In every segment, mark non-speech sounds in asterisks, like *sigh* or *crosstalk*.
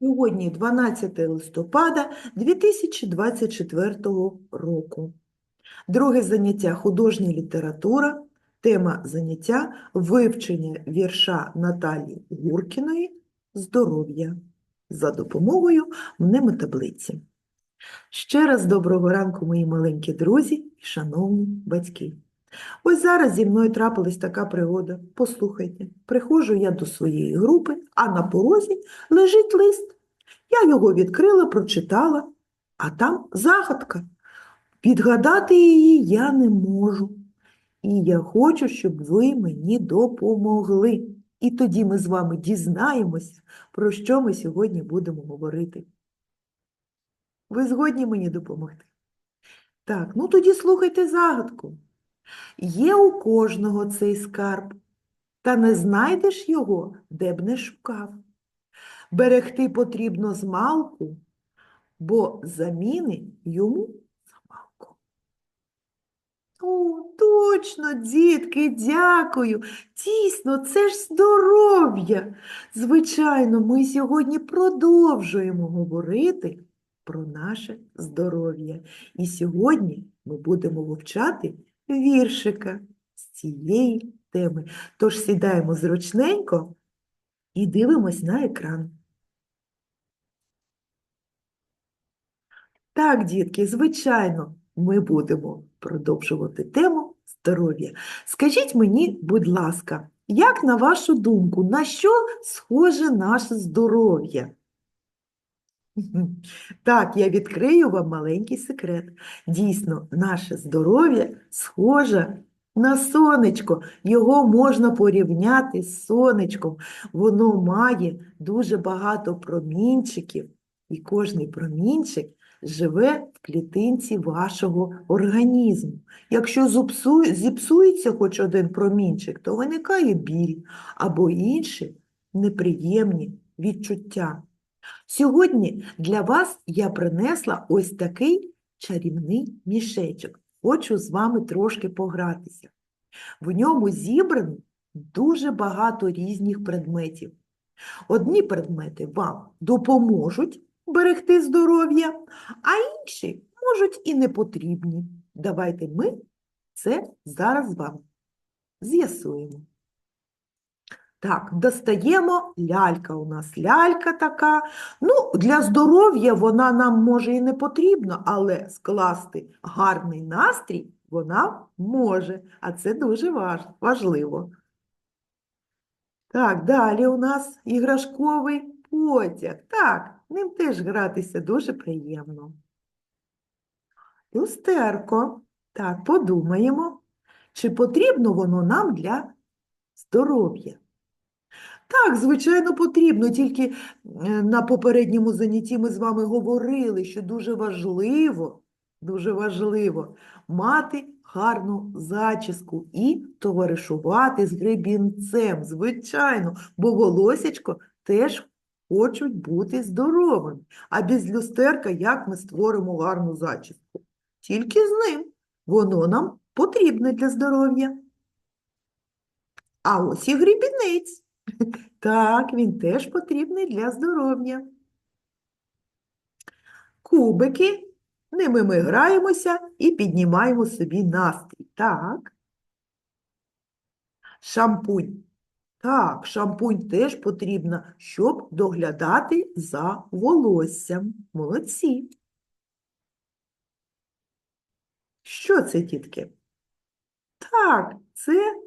Сьогодні 12 листопада 2024 року. Друге заняття художня література. Тема заняття вивчення вірша Наталії Гуркіної Здоров'я за допомогою мнемотаблиці. Ще раз доброго ранку, мої маленькі друзі і шановні батьки. Ось зараз зі мною трапилась така пригода. Послухайте, приходжу я до своєї групи, а на порозі лежить лист. Я його відкрила, прочитала, а там загадка. Підгадати її я не можу. І я хочу, щоб ви мені допомогли. І тоді ми з вами дізнаємося, про що ми сьогодні будемо говорити. Ви згодні мені допомогти? Так, ну тоді слухайте загадку. Є у кожного цей скарб, та не знайдеш його, де б не шукав. Берегти потрібно змалку, бо заміни йому замалку. О, точно, дітки, дякую. Дійсно, це ж здоров'я. Звичайно, ми сьогодні продовжуємо говорити про наше здоров'я. І сьогодні ми будемо вивчати віршика з цієї теми. Тож сідаємо зручненько і дивимось на екран. Так, дітки, звичайно, ми будемо продовжувати тему здоров'я. Скажіть мені, будь ласка, як на вашу думку, на що схоже наше здоров'я? *laughs* Так, я відкрию вам маленький секрет. Дійсно, наше здоров'я схоже на сонечко. Його можна порівняти з сонечком. Воно має дуже багато промінчиків, і кожний промінчик живе в клітинці вашого організму. Якщо зіпсується хоч один промінчик, то виникає біль або інші неприємні відчуття. Сьогодні для вас я принесла ось такий чарівний мішечок. Хочу з вами трошки погратися. В ньому зібрано дуже багато різних предметів. Одні предмети вам допоможуть берегти здоров'я, а інші можуть і не потрібні. Давайте ми це зараз з вами з'ясуємо. Так, достаємо лялька у нас. Лялька така. Ну, для здоров'я вона нам може і не потрібна, але скласти гарний настрій вона може, а це дуже важ- важливо. Так, далі у нас іграшковий потяг. Так, ним теж гратися дуже приємно. Люстерко. Так, подумаємо, чи потрібно воно нам для здоров'я. Так, звичайно, потрібно, тільки е, на попередньому занятті ми з вами говорили, що дуже важливо, дуже важливо мати гарну зачіску і товаришувати з гребінцем, звичайно, бо волосечко теж хочуть бути здоровим. А без люстерка як ми створимо гарну зачіску? Тільки з ним. Воно нам потрібне для здоров'я. А ось і гребінець. Так, він теж потрібний для здоров'я. Кубики, ними ми граємося і піднімаємо собі настрій. Так. Шампунь. Так, шампунь теж потрібно, щоб доглядати за волоссям. Молодці. Що це, дітки? Так, це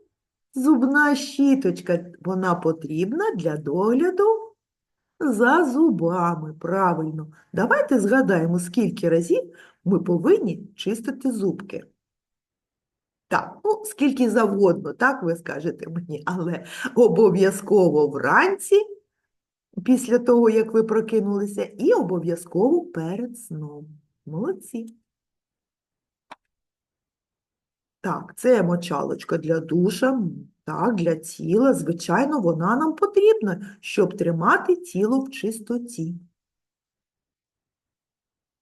Зубна щіточка, вона потрібна для догляду за зубами. Правильно. Давайте згадаємо, скільки разів ми повинні чистити зубки. Так, ну, скільки завгодно, так ви скажете мені, але обов'язково вранці, після того, як ви прокинулися, і обов'язково перед сном. Молодці. Так, це мочалочка для душа, так, для тіла. Звичайно, вона нам потрібна, щоб тримати тіло в чистоті.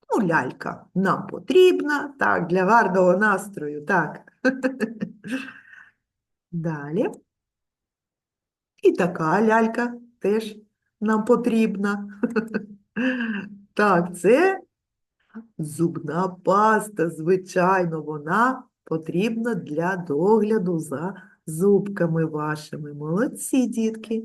Ну, лялька нам потрібна, так, для гарного настрою, так. *laughs* Далі. І така лялька теж нам потрібна? *laughs* Так, це зубна паста, звичайно, вона потрібна для догляду за зубками вашими. Молодці, дітки.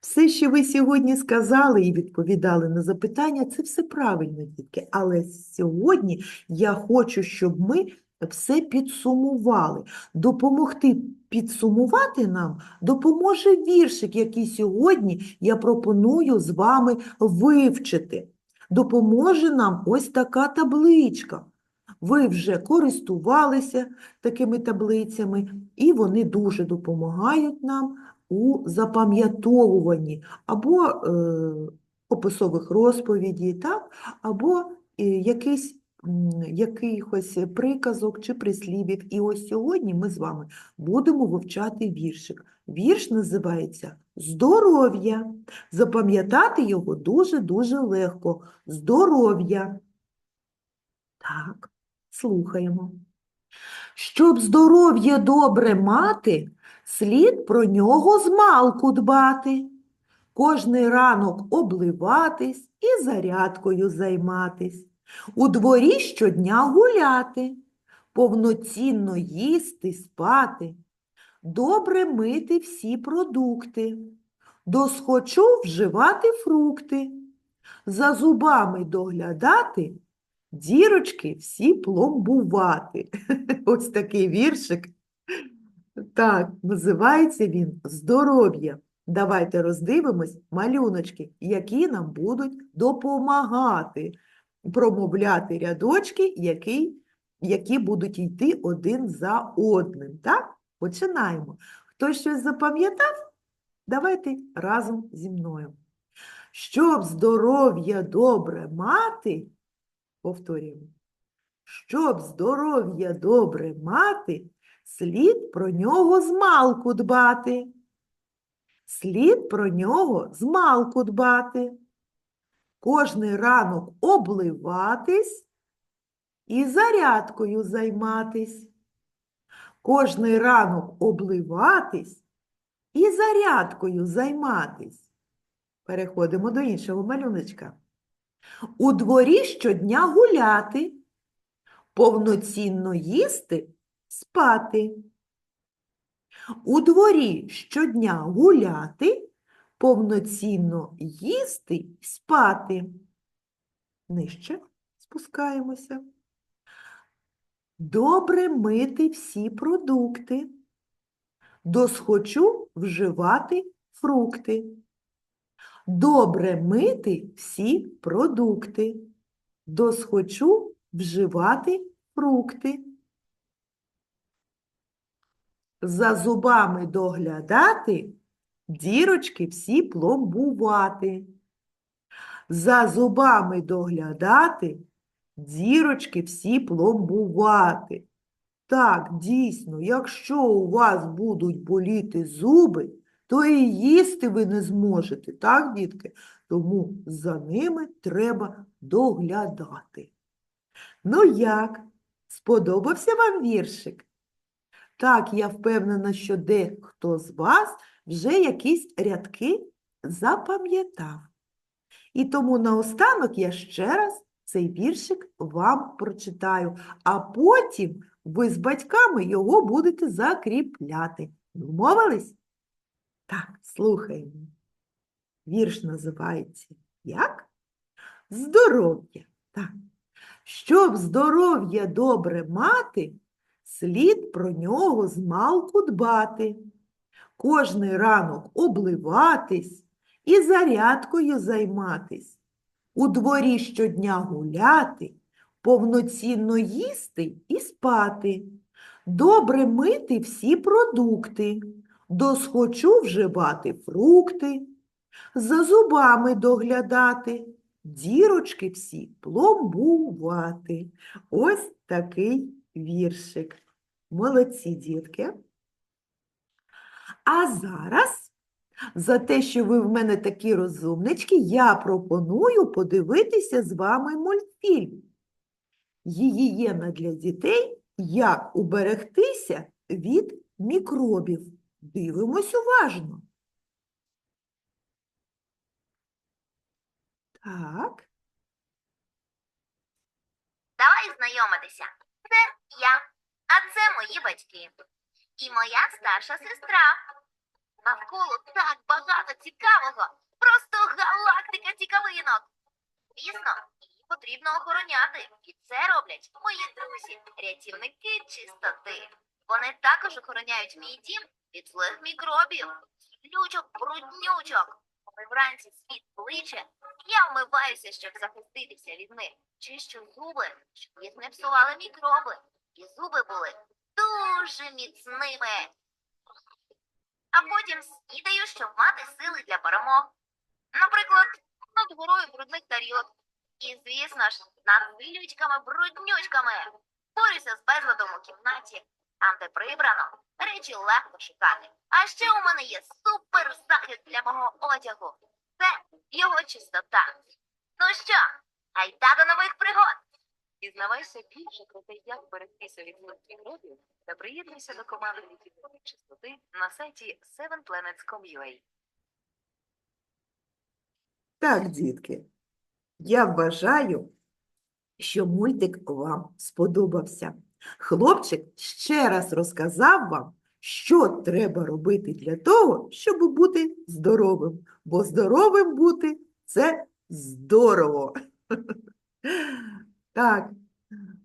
Все, що ви сьогодні сказали і відповідали на запитання, це все правильно, дітки. Але сьогодні я хочу, щоб ми все підсумували. Допомогти підсумувати нам допоможе віршик, який сьогодні я пропоную з вами вивчити. Допоможе нам ось така табличка. Ви вже користувалися такими таблицями, і вони дуже допомагають нам у запам'ятовуванні або е, описових розповідей, так? або е, якийсь, якихось приказок чи прислівів. І ось сьогодні ми з вами будемо вивчати віршик. Вірш називається Здоров'я. Запам'ятати його дуже-дуже легко. Здоров'я. Так, слухаємо. Щоб здоров'я добре мати, слід про нього змалку дбати. Кожний ранок обливатись і зарядкою займатись. У дворі щодня гуляти, повноцінно їсти, спати, добре мити всі продукти, досхочу вживати фрукти, за зубами доглядати, дірочки всі пломбувати. *laughs* Ось такий віршик. Так, називається він Здоров'я. Давайте роздивимось малюночки, які нам будуть допомагати промовляти рядочки, які, які будуть йти один за одним. Так? Починаємо. Хто щось запам'ятав? Давайте разом зі мною. Щоб здоров'я добре мати, повторюємо, щоб здоров'я добре мати, слід про нього змалку дбати. Слід про нього змалку дбати. Кожний ранок обливатись і зарядкою займатись. Кожний ранок обливатись і зарядкою займатись. Переходимо до іншого малюночка. У дворі щодня гуляти, повноцінно їсти, спати. У дворі щодня гуляти, повноцінно їсти спати. Нижче спускаємося. Добре мити всі продукти. Досхочу вживати фрукти. Добре мити всі продукти. Досхочу вживати фрукти. За зубами доглядати, дірочки всі пломбувати. За зубами доглядати, дірочки всі пломбувати. Так, дійсно, якщо у вас будуть боліти зуби, то і їсти ви не зможете, так, дітки? Тому за ними треба доглядати. Ну як? Сподобався вам віршик? Так, я впевнена, що дехто з вас вже якісь рядки запам'ятав. І тому наостанок я ще раз цей віршик вам прочитаю, а потім ви з батьками його будете закріпляти. Домовились? Так, слухаємо. Вірш називається Як? Здоров'я. Так. Щоб здоров'я добре мати, слід про нього змалку дбати. Кожний ранок обливатись і зарядкою займатись. У дворі щодня гуляти, повноцінно їсти і спати. Добре мити всі продукти, досхочу вживати фрукти, за зубами доглядати, дірочки всі пломбувати. Ось такий віршик. Молодці, дітки. А зараз, за те, що ви в мене такі розумнички, я пропоную подивитися з вами мультфільм. Гігієна для дітей Як уберегтися від мікробів. Дивимось уважно. Так, Давай знайомитися. Це я, а це мої батьки. І моя старша сестра. Навколо так багато цікавого. Просто галактика цікавинок. Звісно, її потрібно охороняти. І це роблять мої друзі, рятівники чистоти. Вони також охороняють мій дім від злих мікробів, лючок, бруднючок. Коли вранці світ пличе, я вмиваюся, щоб захиститися від них. Чищу зуби, щоб їх не псували мікроби. І зуби були дуже міцними. А потім снідаю, щоб мати сили для перемог. Наприклад, над горою брудних тарілок. І, звісно ж, над вилючками-бруднючками. Борюся з безладом у кімнаті, там, де прибрано, речі легко шукати. А ще у мене є супер захист для мого одягу. Це його чистота. Ну що, гайда до нових пригод! Дізнавайся більше про те, як берегтися від злих мікробів та приєднуйся до команди рятівників чистоти на сайті sevenplanets.com.ua. так, дітки. Я вважаю, що мультик вам сподобався. Хлопчик ще раз розказав вам, що треба робити для того, щоб бути здоровим. Бо здоровим бути це здорово. *laughs* Так,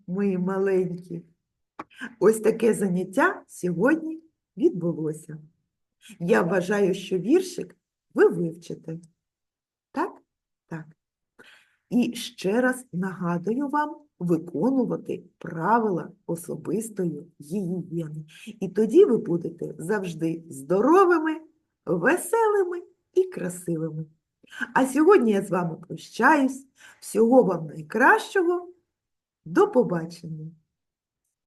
мої маленькі. Ось таке заняття сьогодні відбулося. Я вважаю, що віршик ви вивчите. Так? Так. І ще раз нагадую вам виконувати правила особистої гігієни. І тоді ви будете завжди здоровими, веселими і красивими. А сьогодні я з вами прощаюсь. Всього вам найкращого. До побачення!